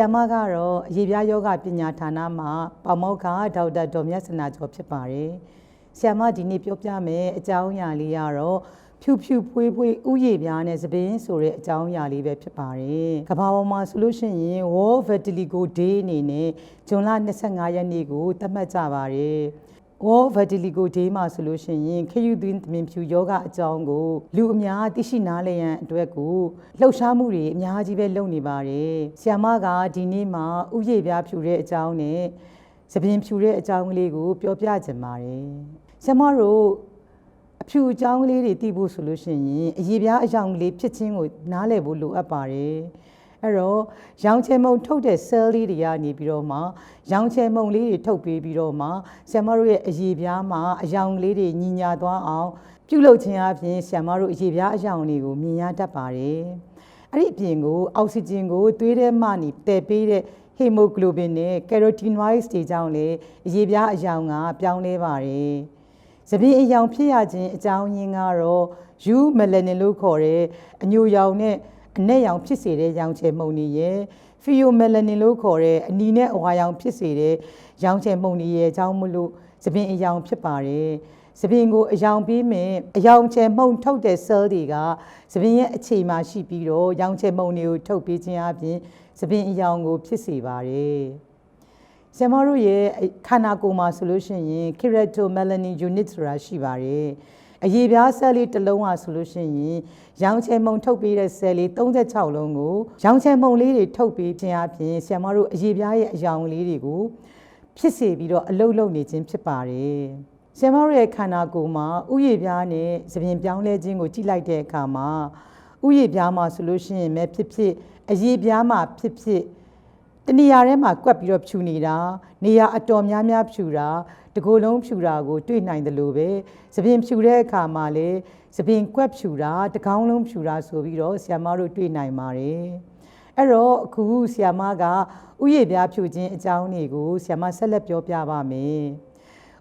ဆီယမကတော့အရေးပြားယောဂပညာဌာနမှာပေါမောက္ခဒေါက်တာဒေါ်မြတ်စနာကျော်ဖြစ်ပါတယ်ဆီယမဒီနေ့ပြောပြမယ်အကြောင်းအရာလေးကတော့ဖြူဖြူဖွေးဖွေးဥယျာဉ်ပြားနဲ့သပင်းဆိုတဲ့အကြောင်းအရာလေးပဲဖြစ်ပါတယ်။ကမ္ဘာပေါ်မှာဆိုလို့ရှိရင် World Vitiligo Day အနေနဲ့ဇွန်လ25ရက်နေ့ကိုသတ်မှတ်ကြပါတယ်။ World Vitiligo Day မှာဆိုလို့ရှိရင်ခရုသွင်းသမင်ဖြူယောဂအကြောင်းကိုလူအများသိရှိနားလည်ရန်အတွက်ကိုလှုပ်ရှားမှုတွေအများကြီးပဲလုပ်နေပါတယ်။ဆီယမကဒီနေ့မှာဥယျာဉ်ပြားဖြူတဲ့အကြောင်းနဲ့သပင်ဖြူတဲ့အကြောင်းကလေးကိုပြောပြချင်ပါတယ်။ဆီယမတို့အဖြူအကြောင်းကလေးတွေသိဖို့ဆိုလို့ရှိရင်အရေးပြားအယောင်ကလေးဖြစ်ချင်းကိုနားလည်ဖို့လိုအပ်ပါတယ်။ အဲ့တော့ရောင်ချဲမုံထုတ်တဲ့ cell လေးတွေကနေပြီးတော့မှရောင်ချဲမုံလေးတွေထုတ်ပေးပြီးတော့မှဆ iam တို့ရဲ့အရေးပြားမှာအယောင်လေးတွေညီညာသွားအောင်ပြုလုပ်ခြင်းအပြင်ဆ iam တို့အရေးပြားအယောင်တွေကိုမြင်ရတတ်ပါတယ်။အဲ့ဒီအပြင်ကိုအောက်ဆီဂျင်ကိုသွေးထဲမှနေတည်ပေးတဲ့ hemoglobin နဲ့ carotenoids တွေကြောင့်လည်းအရေးပြားအယောင်ကပြောင်းလဲပါတယ်။သပင်အယောင်ဖြစ်ရခြင်းအကြောင်းရင်းကတော့ U melanin လို့ခေါ်တဲ့အညိုရောင်နဲ့ အနက်ရောင်ဖြစ်စေတဲ့ရောင်ချယ်မှုန်တွေရဲ့ pheomelanin လို့ခေါ်တဲ့အနီနဲ့အဝါရောင်ဖြစ်စေတဲ့ရောင်ချယ်မှုန်တွေရဲ့အကြောင်းမလို့သပင်အယောင်ဖြစ်ပါတယ်။သပင်ကိုအယောင်ပေးမယ်အယောင်ချယ်မှုန်ထုတ်တဲ့ cell တွေကသပင်ရဲ့အခြေမှာရှိပြီးတော့ရောင်ချယ်မှုန်တွေကိုထုတ်ပေးခြင်းအပြင်သပင်အယောင်ကိုဖြစ်စေပါတယ်။ဆရာမတို့ရဲ့ခန္ဓာကိုယ်မှာဆိုလို့ရှိရင် keratomelanin unit ဆိုတာရှိပါတယ် အရေးပြားဆဲလေးတစ်လုံးอ่ะဆိုလို့ရှိရင်ရောင်ချဲမုံထုတ်ပေးတဲ့ဆဲလေး36လုံးကိုရောင်ချဲမုံလေးတွေထုတ်ပေးခြင်းအပြင်ဆရာမတို့အရေးပြားရဲ့အယောင်လေးတွေကိုဖြစ်စေပြီးတော့အလုတ်လုတ်နေခြင်းဖြစ်ပါတယ်ဆရာမတို့ရဲ့ခန္ဓာကိုယ်မှာဥယျာဉ်ပြားနဲ့သပင်ပြောင်းလဲခြင်းကိုကြည့်လိုက်တဲ့အခါမှာဥယျာဉ်ပြားမှာဆိုလို့ရှိရင်ပဲဖြစ်ဖြစ်အရေးပြားမှာဖြစ်ဖြစ်တ နေရာထဲမှာကွက်ပြီးတော့ဖြူနေတာနေရာအတော်များများဖြူတာတကိုယ်လုံးဖြူတာကိုတွေ့နိုင်တယ်လို့ပဲသပင်ဖြူတဲ့အခါမှာလေသပင်ကွက်ဖြူတာတကောင်းလုံးဖြူတာဆိုပြီးတော့ဆ iam မတို့တွေ့နိုင်ပါတယ်အဲ့တော့အခုဆ iam မကဥယျာဉ်ပြားဖြူခြင်းအကြောင်းတွေကိုဆ iam မဆက်လက်ပြောပြပါမယ်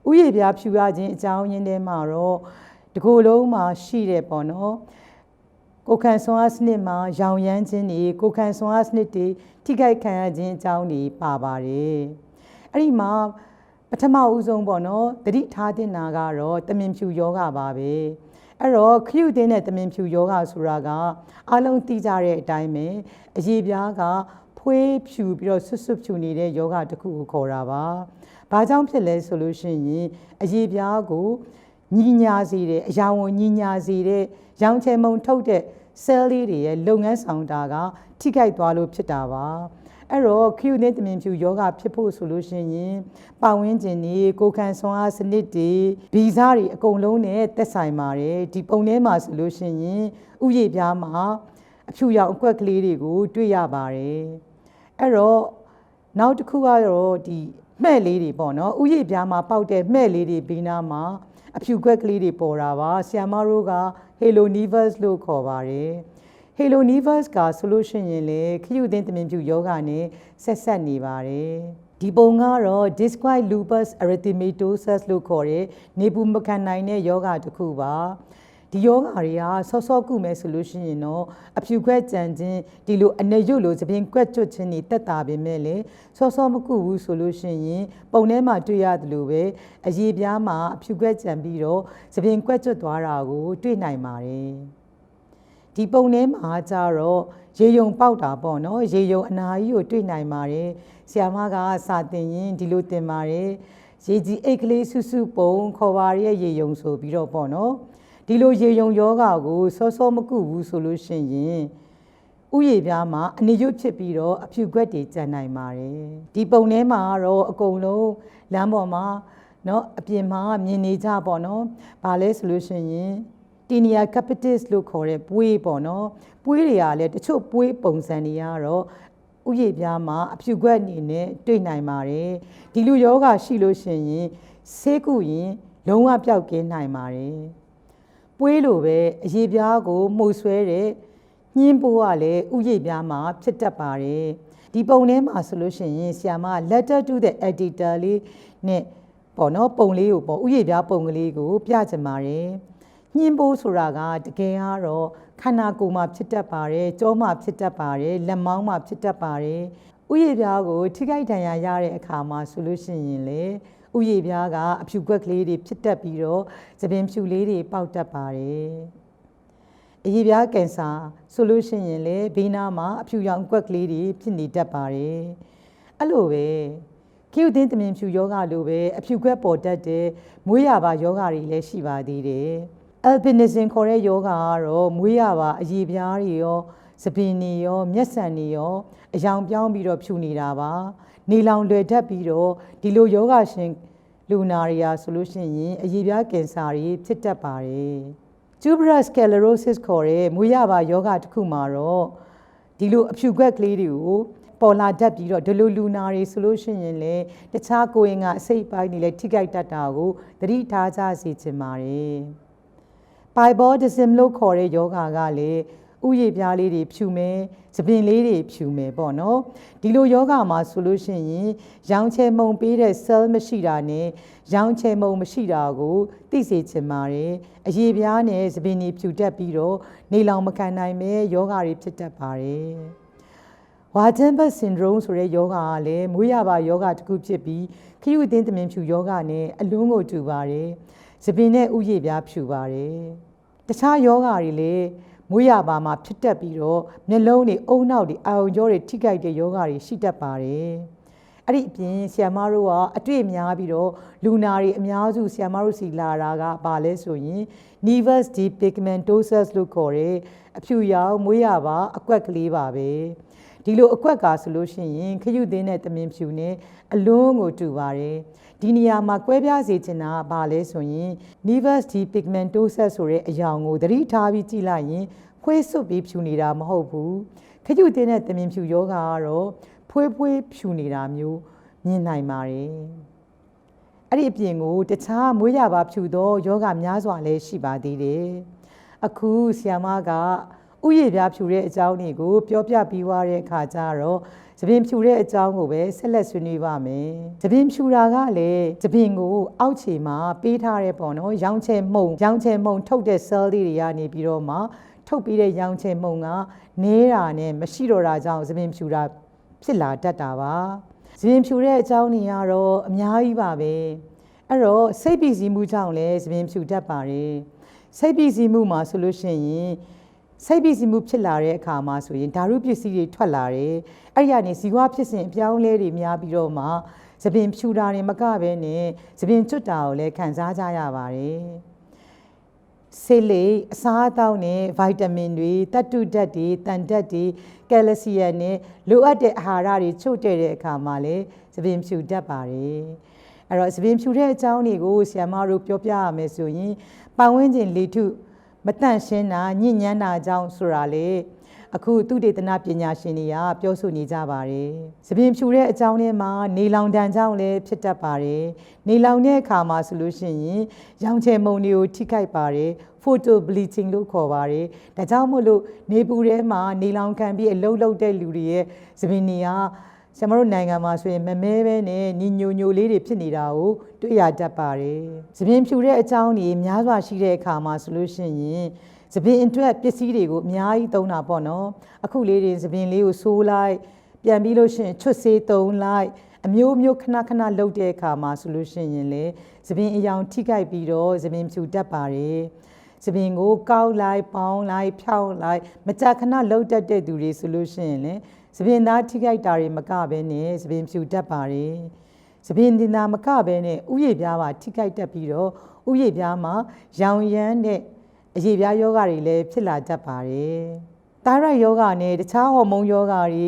ဥယျာဉ်ပြားဖြူရခြင်းအကြောင်းရင်းထဲမှာတော့တကိုယ်လုံးမှာရှိတယ်ပေါ့နော် ကိုခံဆွမ်းအားစနစ်မှာရောင်ရမ်းခြင်းတွေကိုခံဆွမ်းအားစနစ်တွေထိခိုက်ခံရခြင်းအကြောင်းတွေပါပါတယ်အဲ့ဒီမှာပထမဦးဆုံးပေါ့နော်တတိထားတင်တာကတော့တမင်ဖြူယောဂပါပဲအဲ့တော့ခရုတင်းတဲ့တမင်ဖြူယောဂဆိုတာကအလုံးသိကြတဲ့အတိုင်းပဲအရေးပြားကဖွေးဖြူပြီးတော့ဆွတ်ဆွတ်ဖြူနေတဲ့ယောဂတစ်ခုကိုခေါ်တာပါ။ဘာကြောင့်ဖြစ်လဲဆိုလို့ရှိရင်အရေးပြားကိုညီညာစေတဲ့အရာဝန်ညီညာစေတဲ့ရောင်ချဲမုံထုတ်တဲ့ cell လေးတွေရဲ့လုပ်ငန်းဆောင်တာကထိခိုက်သွားလို့ဖြစ်တာပါအဲ့တော့ခရုနဲ့တမင်ဖြူယောဂဖြစ်ဖို့ဆိုလို့ရှိရင်ပတ်ဝန်းကျင်နေကိုခံဆွမ်းအားစနစ်တွေဗီဇတွေအကုန်လုံးနဲ့သက်ဆိုင်ပါတယ်ဒီပုံထဲမှာဆိုလို့ရှိရင်ဥယျာဉ်ပြားမှာအဖြူရောင်အကွက်ကလေးတွေကို တွေ့ရပါတယ်အဲ့တော့နောက်တစ်ခုကတော့ဒီမှဲ့လေးတွေပေါ့နော်ဥယျာဉ်ပြားမှာပေါက်တဲ့မှဲ့လေးတွေဘေးနားမှာ အဖြူခွက်ကလေးတွေပေါ်တာပါဆီယမတို့က Halo Nevus လို့ခေါ်ပါတယ် Halo Nevus ကဆိုလို့ရှိရင်လေခရုသင်းတမင်ဖြူယောဂနဲ့ဆက်ဆက်နေပါတယ်ဒီပုံကတော့ discoid lupus erythematosus လို့ခေါ်တဲ့နေပူမခံနိုင်တဲ့ယောဂတစ်ခုပါ ဒီယောဂါတွေကဆော့ဆော့ကုမယ်ဆိုလို့ရှိရင်တော့အဖြူခွက်ကြံခြင်းဒီလိုအနေရွတ်လို့သပင်ကွက်ကျွတ်ခြင်းတွေတက်တာပဲမဲ့လေဆော့ဆော့မကုဘူးဆိုလို့ရှိရင်ပုံထဲမှာတွေ့ရတယ်လို့ပဲအရေးပြားမှာအဖြူခွက်ကြံပြီးတော့သပင်ကွက်ကျွတ်သွားတာကိုတွေ့နိုင်ပါတယ်ဒီပုံထဲမှာကြတော့ရေယုံပေါက်တာပေါ့နော်ရေယုံအနာကြီးကိုတွေ့နိုင်ပါတယ်ဆရာမကစာတင်ရင်ဒီလိုတင်ပါတယ်ရေကြီးအိတ်ကလေးဆူဆူပုံခေါ်ပါရဲ့ရေယုံဆိုပြီးတော့ပေါ့နော် ဒီလိုရေယုံယောဂကိုစောစောမကုဘူးဆိုလို့ရှိရင်ဥယေပြားမှာအနေရွတ်ဖြစ်ပြီးတော့အဖြူခွက်တွေကျန်နိုင်ပါတယ်ဒီပုံထဲမှာတော့အကုန်လုံးလမ်းပေါ်မှာเนาะအပြင်မှာမြင်နေကြပေါ့နော်။ဘာလဲဆိုလို့ရှိရင်တီနီယာကပတစ်လို့ခေါ်တဲ့ပွေးပေါ့နော်။ပွေးတွေကလည်းတချို့ပွေးပုံစံတွေကတော့ဥယေပြားမှာအဖြူခွက်အနေနဲ့တွေ့နိုင်ပါတယ်။ဒီလိုယောဂရှိလို့ရှိရင်ဆေးကုရင်လုံးဝပျောက်ကင်းနိုင်ပါတယ်။ ပွေးလိုပဲအရေးပြားကိုမှုတ်ဆွဲတဲ့ညင်းပိုးကလည်းဥယျာဉ်ပြားမှာဖြစ်တတ်ပါတယ်ဒီပုံထဲမှာဆိုလို့ရှိရင်ဆ iam letter to the editor လေးနဲ့ပေါ့နော်ပုံလေးကိုပေါ့ဥယျာဉ်ပြားပုံကလေးကို ပြချင်ပါတယ်ညင်းပိုးဆိုတာကတကယ်ကတော့ခန္ဓာကိုယ်မှာဖြစ်တတ်ပါတယ်ကြောမှာဖြစ်တတ်ပါတယ်လက်မောင်းမှာဖြစ်တတ်ပါတယ်ဥဥယျာဉ်ပြားကိုထိခိုက်ဒဏ်ရာရတဲ့အခါမှာဆိုလို့ရှိရင်လေ ဥယျာဉ်ပြားကအဖြူကွက်ကလေးတွေဖြစ်တတ်ပြီးတော့သပင်ဖြူလေးတွေပေါက်တတ်ပါတယ်အရေပြားကင်ဆာဆိုလို့ရှိရင်လေဘေးနားမှာအဖြူရောင်ကွက်ကလေးတွေဖြစ်နေတတ်ပါတယ်အဲ့လိုပဲကိယူတင်းတမင်ဖြူယောဂလိုပဲအဖြူကွက်ပေါ်တတ်တဲ့မွေးရပါယောဂတွေလည်းရှိပါသေးတယ် albinism ခေါ်တဲ့ယောဂကတော့မွေးရပါအရေပြားတွေရောစပင်တွေရောမျက်စံတွေရောအယောင်ပြောင်းပြီးတော့ဖြူနေတာပါ နေလောင်လွယ်တတ်ပြီးတော့ဒီလိုယောဂရှင်လူနာတွေရာဆိုလို့ရှိရင်အရေပြားကင်ဆာတွေဖြစ်တတ်ပါတယ် tuberous sclerosis ခေါ်တဲ့မွေးရပါယောဂတစ်ခုမှာတော့ဒီလိုအဖြူခွက်ကလေးတွေကိုပေါ်လာတတ်ပြီးတော့ဒီလိုလူနာတွေဆိုလို့ရှိရင်လေတခြားကိုယ်ရင်ကအစိတ်ပိုင်းတွေလည်းထိခိုက်တတ်တာကိုသတိထားကြစေချင်ပါတယ် Pibotism လို့ခေါ်တဲ့ယောဂါကလည်း ဥယျာဉ်ပြားလေးတွေဖြူမယ်၊သပင်လေးတွေဖြူမယ်ပေါ့နော်ဒီလိုယောဂါမှာဆိုလို့ရှိရင်ရောင်ချဲမုံပေးတဲ့ cell မရှိတာနဲ့ရောင်ချဲမုံမရှိတာကိုသိစေချင်ပါတယ်အရေပြားနဲ့သပင်တွေဖြူတတ်ပြီးတော့နေလောင်မခံနိုင်မဲ့ယောဂါတွေဖြစ်တတ်ပါတယ်ဝါဂျန်ဘတ်စင်ဒရုံဆိုတဲ့ယောဂါကလည်းမွေးရပါယောဂါတစ်ခုဖြစ်ပြီးခရုအသင်းသမင်ဖြူယောဂါနဲ့အလုံးကိုတူပါတယ်။သပင်နဲ့ဥယျာဉ်ပြားဖြူပါတယ်။တခြားယောဂါတွေလည်း မွေးရပါမှာဖြစ်တတ်ပြီးတော့မျက်လုံးတွေအုံနောက်တွေအာရုံကြောတွေထိခိုက်တဲ့ယောဂါတွေရှိတတ်ပါတယ်။အဲ့ဒီအပြင်ဆီယမတို့ကအတွေ့အများပြီးတော့လူနာတွေအများစုဆီယမတို့စီလာတာကဘာလဲဆိုရင် nevus depigmentosus လို့ခေါ်တဲ့အဖြူရောင်မွေးရပါအကွက်ကလေးပါပဲ။ ဒီလိုအကွက်ကဆိုလို့ရှိရင်ခရုသင်းတဲ့တမင်ဖြူနဲ့အလွန်းကိုတူပါတယ်ဒီနေရာမှာကွဲပြားစေချင်တာကဘာလဲဆိုရင် nevus depigmentosus ဆိုတဲ့အယောင်ကိုသတိထားပြီးကြည့်လိုက်ရင်ဖွေးစွပ်ပြီးဖြူနေတာမဟုတ်ဘူးခရုသင်းတဲ့တမင်ဖြူယောဂါကတော့ဖွေးဖွေးဖြူနေတာမျိုးမြင်နိုင်ပါတယ်အဲ့ဒီအပြင်ကိုတခြားမွေးရပါဖြူသောယောဂများစွာလည်းရှိပါသေးတယ်အခုဆီယမက ဥယျာဉ်ပြားဖြူတဲ့အကြောင်းတွေကိုပြောပြပြီးွားတဲ့အခါကျတော့သပင်ဖြူတဲ့အကြောင်းကိုပဲဆက်လက်ဆွေးနွေးပါမယ်။သပင်ဖြူတာကလည်းသပင်ကိုအောက်ခြေမှာပေးထားတဲ့ပေါ့နော်။ရောင်ချဲမှုန်ရောင်ချဲမှုန်ထုတ်တဲ့ cell လေးတွေကနေပြီးတော့မှထုတ်ပြီးတဲ့ရောင်ချဲမှုန်ကနေတာနဲ့မရှိတော့တာကြောင့်သပင်ဖြူတာဖြစ်လာတတ်တာပါ။သပင်ဖြူတဲ့အကြောင်းတွေကတော့အများကြီးပါပဲ။အဲ့တော့စိတ်ပီစီမှုကြောင့်လည်းသပင်ဖြူတတ်ပါတယ်။စိတ်ပီစီမှုမှာဆိုလို့ရှိရင် စိတ်ပီစီမှုဖြစ်လာတဲ့အခါမှာဆိုရင်ဓာတုပစ္စည်းတွေထွက်လာတယ်အဲ့ဒီကနေဇီဝဖြစ်စဉ်အပြောင်းလဲတွေများပြီးတော့မှသပင်ဖြူတာတွေမကဘဲနဲ့သပင်ကျွတ်တာကိုလည်းခံစားကြရပါတယ်ဆေးလိအစားအသောက်နဲ့ဗိုက်တာမင်တွေတတုဓာတ်တွေတန်ဓာတ်တွေကယ်လစီယမ်နဲ့လိုအပ်တဲ့အာဟာရတွေချုပ်တဲ့တဲ့အခါမှာလည်းသပင်ဖြူတတ်ပါတယ်အဲ့တော့သပင်ဖြူတဲ့အကြောင်းတွေကိုဆရာမတို့ပြောပြရမယ်ဆိုရင်ပတ်ဝန်းကျင်လေထု မတန့်ရှင်းတာညဉ့်ညမ်းတာကြောင့်ဆိုတာလေအခုသူတေသနာပညာရှင်တွေကပြောဆိုနေကြပါတယ်။သပင်ဖြူတဲ့အကြောင်းထဲမှာနေလောင်တန်ကြောင့်လည်းဖြစ်တတ်ပါတယ်။နေလောင်တဲ့အခါမှာဆိုလို့ရှိရင်ရောင်ချယ်မုံတွေကိုထိခိုက်ပါတယ်။ photo bleaching လို့ခေါ်ပါတယ်။ဒါကြောင့်မို့လို့နေပူထဲမှာနေလောင်ခံပြီးအလုံးလုံးတဲ့လူတွေရဲ့သပင်တွေက ကျမတို့နိုင်ငံမှာဆိုရင်မမဲပဲနဲ့ညီညိုညိုလေးတွေဖြစ်နေတာကိုတွေ့ရတတ်ပါတယ်။သပင်ဖြူတဲ့အကြောင်းတွေများစွာရှိတဲ့အခါမှာဆိုလို့ရှိရင်သပင်အတွက်ပစ္စည်းတွေကိုအများကြီးသုံးတာပေါ့နော်။အခုလေးတွေသပင်လေးကိုဆိုးလိုက်ပြန်ပြီးလို့ရှိရင်ချွတ်ဆေးသုံးလိုက်အမျိုးမျိုးခဏခဏလှုပ်တဲ့အခါမှာဆိုလို့ရှိရင်လေသပင်အယောင်ထိခိုက်ပြီးတော့သပင်ဖြူတတ်ပါတယ်။သပင်ကိုကောက်လိုက်ပေါင်းလိုက်ဖြောင်းလိုက်မကြခဏလှုပ်တတ်တဲ့သူတွေဆိုလို့ရှိရင်လေ သပင်သားထိခိုက်တာတွေမကဘဲနဲ့သပင်ဖြူတတ်ပါတယ်သပင်တင်တာမကဘဲနဲ့ဥယျာဉ်ပြားပါထိခိုက်တတ်ပြီးတော့ဥယျာဉ်ပြားမှာရောင်ရမ်းတဲ့အရေပြားယောဂတွေလည်းဖြစ်လာတတ်ပါတယ်တာရိုက်ယောဂနဲ့တခြားဟော်မုန်းယောဂတွေ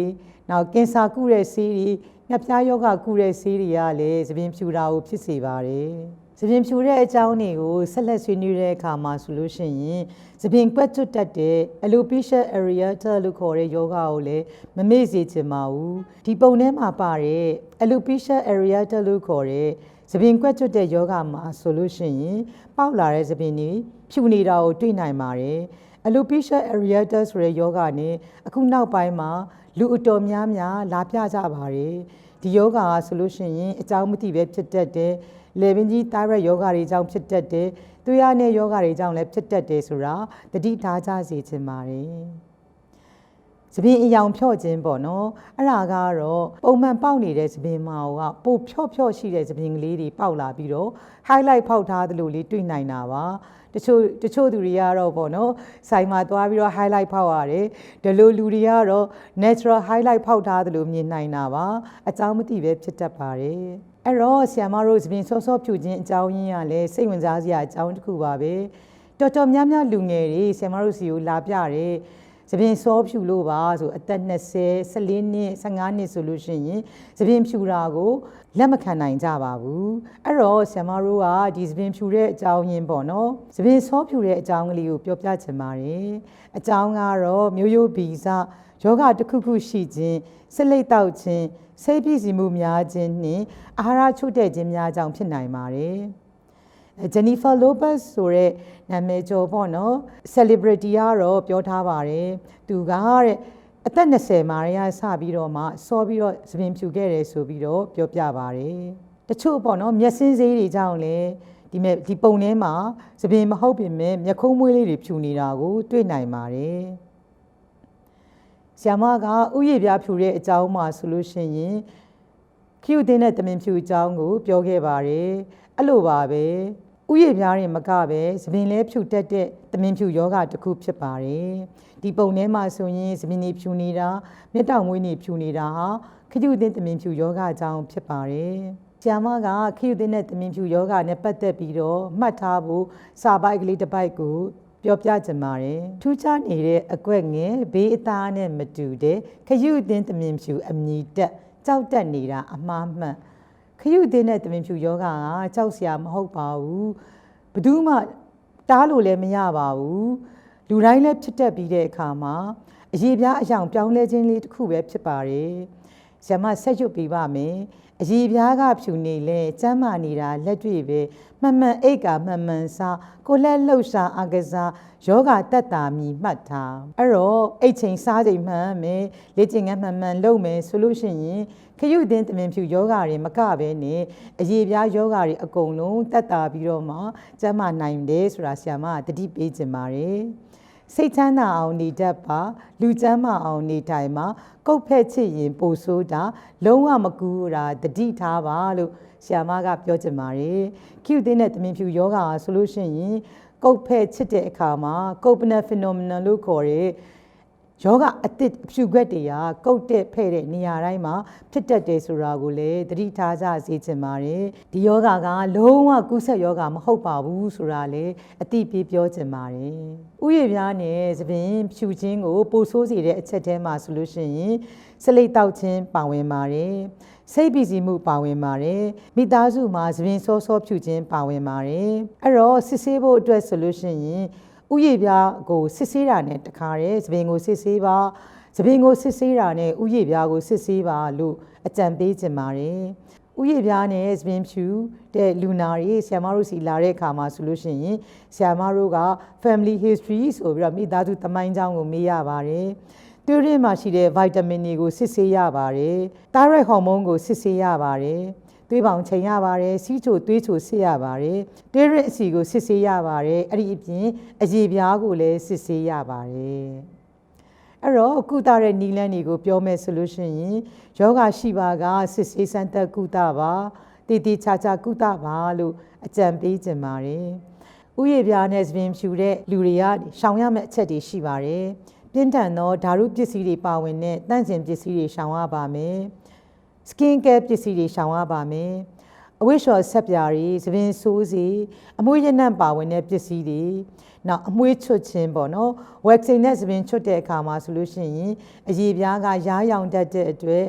နောက်ကင်ဆာကုတဲ့ဆေးတွေငှက်ပြားယောဂကုတဲ့ဆေးတွေကလည်းသပင်ဖြူတာကိုဖြစ်စေပါတယ် သပင်ဖြူတဲ့အကြောင်းတွေကိုဆက်လက်ဆွေးနွေးတဲ့အခါမှာဆိုလို့ရှိရင်သပင်ကွက်ကျွတ်တတ်တဲ့ alopecia areata လို့ခေါ်တဲ့ယောဂကိုလည်းမမေ့စေချင်ပါဘူးဒီပုံထဲမှာပါတဲ့ alopecia areata လို့ခေါ်တဲ့သပင်ကွက်ကျွတ်တဲ့ယောဂမှာဆိုလို့ရှိရင်ပေါက်လာတဲ့သပင်တွေဖြူနေတာကိုတွေ့နိုင်ပါတယ် alopecia areata ဆိုတဲ့ယောဂနဲ့အခုနောက်ပိုင်းမှာလူအတော်များများလာပြကြပါတယ်ဒီယောဂါဆိုလို့ရှိရင်အကြောင်းမသိပဲဖြစ်တတ်တယ် လေပင်ကြီး thyroid ယောဂါတွေကြောင့်ဖြစ်တတ်တယ်သွေးရနဲ့ယောဂါတွေကြောင့်လည်းဖြစ်တတ်တယ်ဆိုတာတတိထားကြစေချင်ပါတယ်သပင်အယောင်ဖြော့ခြင်းပေါ့နော်အဲ့ဒါကတော့ပုံမှန်ပေါက်နေတဲ့သပင်မာကပိုဖြော့ဖြော့ရှိတဲ့သပင်ကလေးတွေပေါက်လာပြီးတော့ highlight ဖောက်ထားသလိုလေးတွေ့နိုင်တာပါတချို့တချို့သူတွေကတော့ပေါ့နော်ဆိုင်မှာသွားပြီးတော့ highlight ဖောက်ရတယ်ဒီလိုလူတွေကတော့ natural highlight ဖောက်ထားသလိုမြင်နိုင်တာပါအကြောင်းမသိပဲဖြစ်တတ်ပါတယ် အဲ့တော့ဆီယမတို့သပင်စောစောဖြူခြင်းအကြောင်းရင်းကလည်းစိတ်ဝင်စားစရာအကြောင်းတစ်ခုပါပဲတော်တော်များများလူငယ်တွေဆီယမတို့စီကိုလာပြတယ်သပင်စောဖြူလို့ပါဆိုအသက်20 14နှစ်15နှစ်ဆိုလို့ရှိရင်သပင်ဖြူတာကိုလက်မခံနိုင်ကြပါဘူးအဲ့တော့ဆ iam မတို့ကဒီသပင်ဖြူတဲ့အကြောင်းရင်းပေါ့နော်သပင်စောဖြူတဲ့အကြောင်းကလေးကိုပြောပြချင်ပါတယ်အကြောင်းကတော့မျိုးရိုးဗီဇယောဂတစ်ခုခုရှိခြင်းစိတ်လိတ်တောက်ခြင်း စိတ်ပြည့်စုံမှုများခြင်းနှင့်အာဟာရချို့တဲ့ခြင်းများကြောင့်ဖြစ်နိုင်ပါတယ်ဂျန်နီဖာလိုပက်ဆိုတဲ့နာမည်ကျော်ပေါ့နော် celebrity ကတော့ပြောထားပါတယ်သူကတဲ့အသက်20မှာရစပြီးတော့မှစောပြီးတော့သပင်ဖြူခဲ့တယ်ဆိုပြီးတော့ပြောပြပါတယ်တချို့ပေါ့နော်မျက်စင်းစေးတွေကြောင့်လည်းဒီမဲ့ဒီပုံထဲမှာသပင်မဟုတ်ပြင်မဲ့မျက်ခုံးမွေးလေးတွေဖြူနေတာကိုတွေ့နိုင်ပါတယ် ဆ iam ကဥယျာဉ်ပြဖြူတဲ့အကြောင်းမှာဆိုလို့ရှိရင်ခရုတင်းတဲ့တမင်ဖြူအကြောင်းကိုပြောခဲ့ပါတယ်အဲ့လိုပါပဲဥယျာဉ်ပြားတွေမကပဲသပင်လဲဖြူတက်တဲ့တမင်ဖြူယောဂတစ်ခုဖြစ်ပါတယ်ဒီပုံထဲမှာဆိုရင်သပင်တွေဖြူနေတာမျက်တောင်မွေးတွေဖြူနေတာဟာခရုတင်းတမင်ဖြူယောဂအကြောင်းဖြစ်ပါတယ်ဆ iam ကခရုတင်းတဲ့တမင်ဖြူယောဂနဲ့ပတ်သက်ပြီးတော့မှတ်ထားဖို့စာပိုက်ကလေးတစ်ပိုက်ကို ပြောပြချင်ပါတယ်ထူးခြားနေတဲ့အကွက်ငယ်ဘေးအသားနဲ့မတူတဲ့ခရုအတင်းတမင်ဖြူအမြည်တက်ကြောက်တက်နေတာအမှားမှန်ခရုအတင်းနဲ့တမင်ဖြူယောဂကကြောက်စရာမဟုတ်ပါဘူးဘယ်သူမှတားလို့လည်းမရပါဘူးလူတိုင်းလည်းဖြစ်တတ်ပြီးတဲ့အခါမှာအရေးပြားအယောင်ပြောင်းလဲခြင်းလေးတစ်ခုပဲဖြစ်ပါတယ်ဇမဆက်ရွတ်ပေးပါမယ် အရေးပြားကဖြူနေလဲကျမ်းမာနေတာလက်တွေ့ပဲမှန်မှန်အိတ်ကမှန်မှန်စားကိုလက်လှုပ်ရှားအကစားယောဂတက်တာမြည်မှတ်ထားအဲ့တော့အိတ်ချိန်စားချိန်မှန်မယ်လေ့ကျင့်ခန်းမှန်မှန်လုပ်မယ်ဆိုလို့ရှိရင်ခရုတင်တမင်ဖြူယောဂတွေမကပဲနဲ့အရေးပြားယောဂတွေအကုန်လုံးတက်တာပြီးတော့မှကျမ်းမာနိုင်တယ်ဆိုတာဆရာမကတတိပေးခြင်းပါတယ် စိတ်ချမ်းသာအောင်နေတတ်ပါလူချမ်းသာအောင်နေထိုင်မှာကုတ်ဖက်ချစ်ရင်ပိုဆိုးတာလုံးဝမကူတာတတိထားပါလို့ဆရာမကပြောချင်ပါတယ်ကျူတင်းတဲ့တမင်ဖြူယောဂါဆိုလို့ရှိရင်ကုတ်ဖက်ချစ်တဲ့အခါမှာကုတ်ပနဖီနိုမနန်လို့ခေါ်တဲ့ ယောဂအတစ်ဖြူခွက်တွေကကုတ်တဲ့ဖဲ့တဲ့နေရာတိုင်းမှာဖြစ်တတ်တယ်ဆိုတာကိုလည်းသတိထားကြစေချင်ပါတယ်ဒီယောဂကလုံးဝကုသယောဂမဟုတ်ပါဘူးဆိုတာလည်းအတိပေးပြောချင်ပါတယ်ဥယျာဉ်ပြားနဲ့သပင်ဖြူခြင်းကိုပိုဆိုးစေတဲ့အချက်ထဲမှာဆိုလို့ရှိရင်စလိတ်တောက်ခြင်းပါဝင်ပါတယ်စိတ်ပီစီမှုပါဝင်ပါတယ်မိသားစုမှာသပင်စောစောဖြူခြင်းပါဝင်ပါတယ်အဲ့တော့စစ်ဆေးဖို့အတွက်ဆိုလို့ရှိရင် ဥယျာဉ်ပြားကိုစစ်ဆေးတာနဲ့တခါတည်းသပင်ကိုစစ်ဆေးပါသပင်ကိုစစ်ဆေးတာနဲ့ဥယျာဉ်ပြားကိုစစ်ဆေးပါလို့အကြံပေးချင်ပါတယ်ဥယျာဉ်ပြားနဲ့သပင်ဖြူတဲ့လူနာတွေဆ iam တို့စီလာတဲ့အခါမှာဆိုလို့ရှိရင်ဆ iam တို့က family history ဆိုပြီးတော့မိသားစုသမိုင်းကြောင်းကိုမေးရပါတယ်တူရင်းမှာရှိတဲ့ဗိုက်တာမင်တွေကိုစစ်ဆေးရပါတယ်။ thyroid hormone ကိုစစ်ဆေးရပါတယ်။ သွေးပေါင်ချိန်ရပါတယ်။စီးချိုသွေးချိုစစ်ရပါတယ်။တေးရစ်အစီကိုစစ်ဆေးရပါတယ်။အဲ့ဒီအပြင်အရေပြားကိုလည်းစစ်ဆေးရပါတယ်။အဲ့တော့ကုသတဲ့နီလန်းတွေကိုပြောမယ်ဆိုလို့ရှိရင်ယောဂရှိပါကစစ်ဆေးစမ်းသပ်ကုသပါတည်တည်ချာချာကုသပါလို့အကြံပေးကြပါတယ်။ဥယျာဉ်ပြားနဲ့သပင်ဖြူတဲ့လူတွေကရှောင်ရမယ့်အချက်တွေရှိပါတယ်။ပြင်းထန်သောဓာတုပစ္စည်းတွေပါဝင်တဲ့တန့်စင်ပစ္စည်းတွေရှောင်ရပါမယ်။ skin care ပစ္စည်းတွေရှောင်ရပါမယ်။အဝိရှော်ဆက်ပြားတွေသပင်ဆိုးစီအမွှေးရနံ့ပါဝင်တဲ့ပစ္စည်းတွေနောက်အမွှေးချွတ်ခြင်းပေါ့နော် waxing နဲ့သပင်ချွတ်တဲ့အခါမှာဆိုလို့ရှိရင်အရေပြားကရားရောင်တတ်တဲ့အတွက်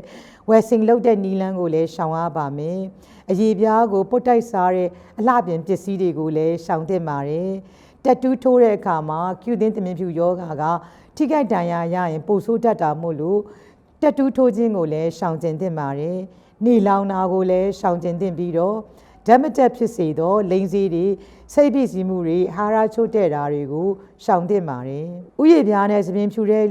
waxing လုပ်တဲ့နီလန်းကိုလည်းရှောင်ရပါမယ်။အရေပြားကိုပုတ်တိုက်စားတဲ့အလှပြင်ပစ္စည်းတွေကိုလည်းရှောင်သင့်ပါတယ်။တက်တူးထိုးတဲ့အခါမှာကျူသင်းသမင်ဖြူယောဂါကထိခိုက်ဒဏ်ရာရရင်ပိုဆိုးတတ်တာမို့လို့ တက်တူးထိုးခြင်းကိုလည်းရှောင်ကျင်သင့်ပါတယ်။နေလောင်နာကိုလည်းရှောင်ကျင်သင့်ပြီးတော့ဓာတ်မတက်ဖြစ်စေသောလိန်စီတွေစိတ်ပြည့်စည်မှုတွေဟာရချို့တဲ့တာတွေကိုရှောင်သင့်ပါတယ်။ဥယျာဉ်ပြားနဲ့သပင်ဖြူတဲ့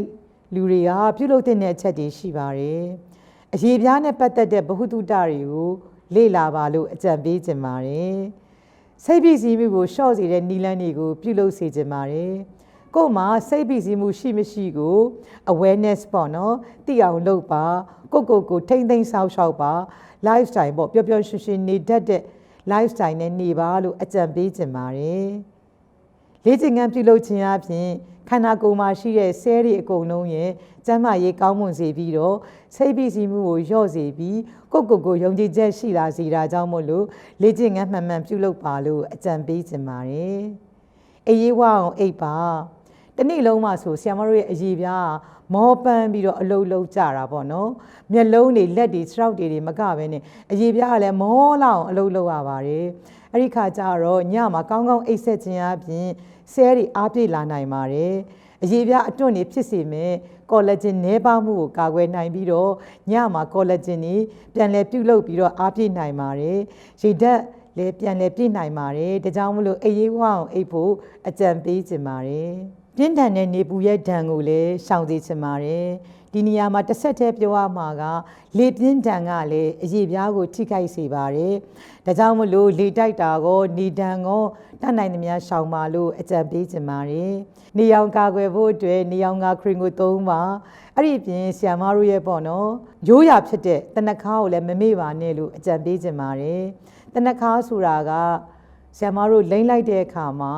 လူတွေကပြုလုပ်တဲ့အချက်တွေရှိပါတယ်။အရေးပြားနဲ့ပတ်သက်တဲ့ဗဟုသုတတွေကိုလေ့လာပါလို့အကြံပေးခြင်းပါတယ်။စိတ်ပြည့်စည်မှုကိုရှော့စေတဲ့နီလန်းတွေကိုပြုလုပ်စေခြင်းပါတယ်။ ကို့မှာစိတ်ဖိစီးမှုရှိမရှိကို awareness ပေါ့နော်သိအောင်လုပ်ပါကိုယ့်ကိုယ်ကိုထိမ့်သိမ့်ဆောက်ရှောက်ပါ lifestyle ပေါ့ပျော်ပျော်ရွှင်ရွှင်နေတတ်တဲ့ lifestyle နဲ့နေပါလို့အကြံပေးချင်ပါတယ်လေ့ကျင့်ခန်းပြုလုပ်ခြင်းအပြင်ခန္ဓာကိုယ်မှာရှိတဲ့ဆဲတွေအကုန်လုံးရဲ့ကျန်းမာရေးကောင်းမွန်စေပြီးတော့စိတ်ဖိစီးမှုကိုလျော့စေပြီးကိုယ့်ကိုယ်ကိုယုံကြည်ချက်ရှိလာစေတာကြောင့်မို့လို့လေ့ကျင့်ခန်းမှန်မှန်ပြုလုပ်ပါလို့အကြံပေးချင်ပါတယ်အေးရေးဝအောင်အိပ်ပါ တနေ့လုံးမှဆိုဆီယမတို့ရဲ့အရေးပြားကမောပန်းပြီးတော့အလုတ်လုံးကြတာပေါ့နော်မျက်လုံးတွေလက်တွေခြေထောက်တွေတွေမကပဲနဲ့အရေးပြားကလည်းမောလောက်အောင်အလုတ်လုံးရပါတယ်အဲ့ဒီခါကျတော့ညမှာကောင်းကောင်းအိပ်ဆက်ခြင်းအပြင်ဆဲတွေအားပြည့်လာနိုင်ပါတယ်အရေးပြားအတွန့်နေဖြစ်စေမဲ့ကောလာဂျင်နည်းပါးမှုကိုကာကွယ်နိုင်ပြီးတော့ညမှာကောလာဂျင်တွေပြန်လည်ပြုတ်လုပြီးတော့အားပြည့်နိုင်ပါတယ်ရေဓာတ်လည်းပြန်လည်ပြည့်နိုင်ပါတယ်ဒါကြောင့်မလို့အေးရေးဝအောင်အိပ်ဖို့အကြံပေးချင်ပါတယ် ပြင်းထန်တဲ့နေပူရဲ့ဒဏ်ကိုလည်းရှောင်စေချင်ပါတယ်ဒီနေရာမှာတစ်ဆက်တည်းပြောရမှာကလေပြင်းဒဏ်ကလည်းအရေးပြားကိုထိခိုက်စေပါတယ်ဒါကြောင့်မလို့လေတိုက်တာကောနေဒဏ်ကောတတ်နိုင်သမျှရှောင်ပါလို့အကြံပေးချင်ပါတယ်နေအောင်ကာကွယ်ဖို့အတွက်နေအောင်ကခရင်ကိုသုံးပါအဲ့ဒီအပြင်ဆီယမတို့ရဲ့ပေါ့နော်ရိုးရာဖြစ်တဲ့တနခါကိုလည်းမမေ့ပါနဲ့လို့အကြံပေးချင်ပါတယ်တနခါဆိုတာကဆီယမတို့လိမ့်လိုက်တဲ့အခါမှာ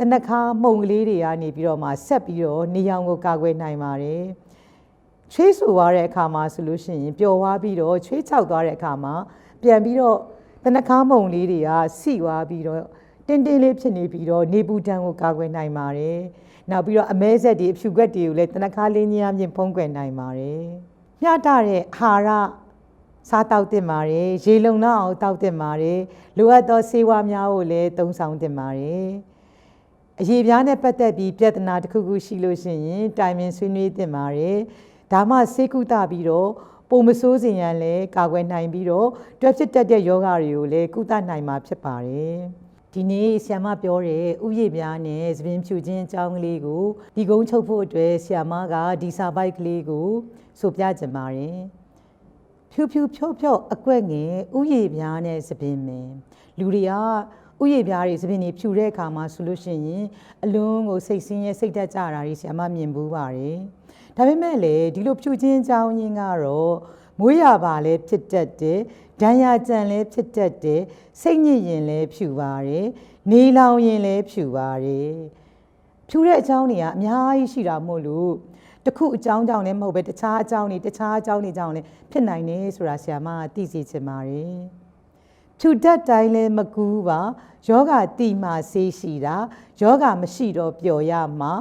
တနခါမှုံကလေးတွေကနေပြီးတော့မှဆက်ပြီးတော့နေရောင်ကိုကာကွယ်နိုင်ပါတယ်။ချွေးဆူသွားတဲ့အခါမှာဆိုလို့ရှိရင်ပျော်သွားပြီးတော့ချွေးချောက်သွားတဲ့အခါမှာပြန်ပြီးတော့တနခါမှုံလေးတွေကစီသွားပြီးတော့တင်းတင်းလေးဖြစ်နေပြီးတော့နေပူဒဏ်ကိုကာကွယ်နိုင်ပါတယ်။နောက်ပြီးတော့အမဲဆက်တွေအဖြူကွက်တွေကိုလည်းတနခါလေးကြီးအမြင့်ဖုံးကွယ်နိုင်ပါတယ်။မျှတတဲ့အာဟာရစားတောက်တင်ပါတယ်ရေလုံလောက်အောင်တောက်တင်ပါတယ်လိုအပ်သောဆေးဝါးများကိုလည်းသုံးဆောင်တင်ပါတယ် အရေးပြားနဲ့ပတ်သက်ပြီးပြဿနာတစ်ခုခုရှိလို့ရှိရင်တိုင်ပင်ဆွေးနွေးတင်ပါတယ်ဒါမှဆေးကုသပြီးတော့ပုံမဆိုးစင်ရန်လည်းကာကွယ်နိုင်ပြီးတော့တွက်ဖြစ်တတ်တဲ့ယောဂတွေကိုလည်းကုသနိုင်မှာဖြစ်ပါတယ်ဒီနေ့ဆီယမပြောတဲ့ဥယျာဉ်ပြားနဲ့သပင်ဖြူခြင်းအကြောင်းကလေးကိုဒီကုန်းချုပ်ဖို့အတွက်ဆီယမကဒီစာပိုက်ကလေးကိုဆိုပြကြပါတယ်ဖြူဖြူဖြော့ဖြော့အကွက်ငယ်ဥယျာဉ်ပြားနဲ့သပင်မင်လူတွေက ဥယျာဉ်ပြားတွေသပင်တွေဖြူတဲ့အခါမှာဆိုလို့ရှိရင်အလွန်ကိုစိတ်ဆင်းရဲစိတ်တက်ကြတာတွေဆရာမမြင်ဘူးပါတယ်ဒါပေမဲ့လေဒီလိုဖြူခြင်းအကြောင်းရင်းကတော့မွေးရပါလဲဖြစ်တတ်တယ်ဒဏ်ရာကြံလဲဖြစ်တတ်တယ်စိတ်ညစ်ရင်လဲဖြူပါတယ်နေလောင်ရင်လဲဖြူပါတယ်ဖြူတဲ့အကြောင်းတွေကအများကြီးရှိတာမို့လို့တစ်ခုအကြောင်းကြောင့်လည်းမဟုတ်ပဲတခြားအကြောင်းတွေတခြားအကြောင်းတွေကြောင့်လည်းဖြစ်နိုင်တယ်ဆိုတာဆရာမကသိစေချင်ပါတယ် ဖြူတတ်တိုင်းလည်းမကူပါယောဂတိမှဆေးရှိတာယောဂမရှိတော့ပျော်ရမှာ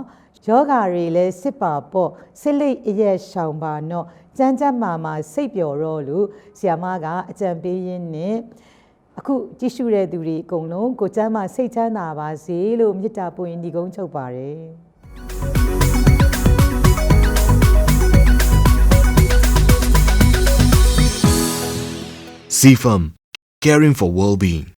ယောဂတွေလည်းစစ်ပါပေါ့စစ်လိတ်အရက်ရှောင်ပါတော့ကြမ်းကြမ်းမာမာစိတ်ပျော်တော့လို့ဆရာမကအကြံပေးရင်းနဲ့အခုကြည့်ရှုတဲ့သူတွေအကုန်လုံးကိုကျမ်းမာစိတ်ချမ်းသာပါစေလို့မေတ္တာပို့ရင်ဒီကုန်းချုပ်ပါတယ် CFAM, caring for well being.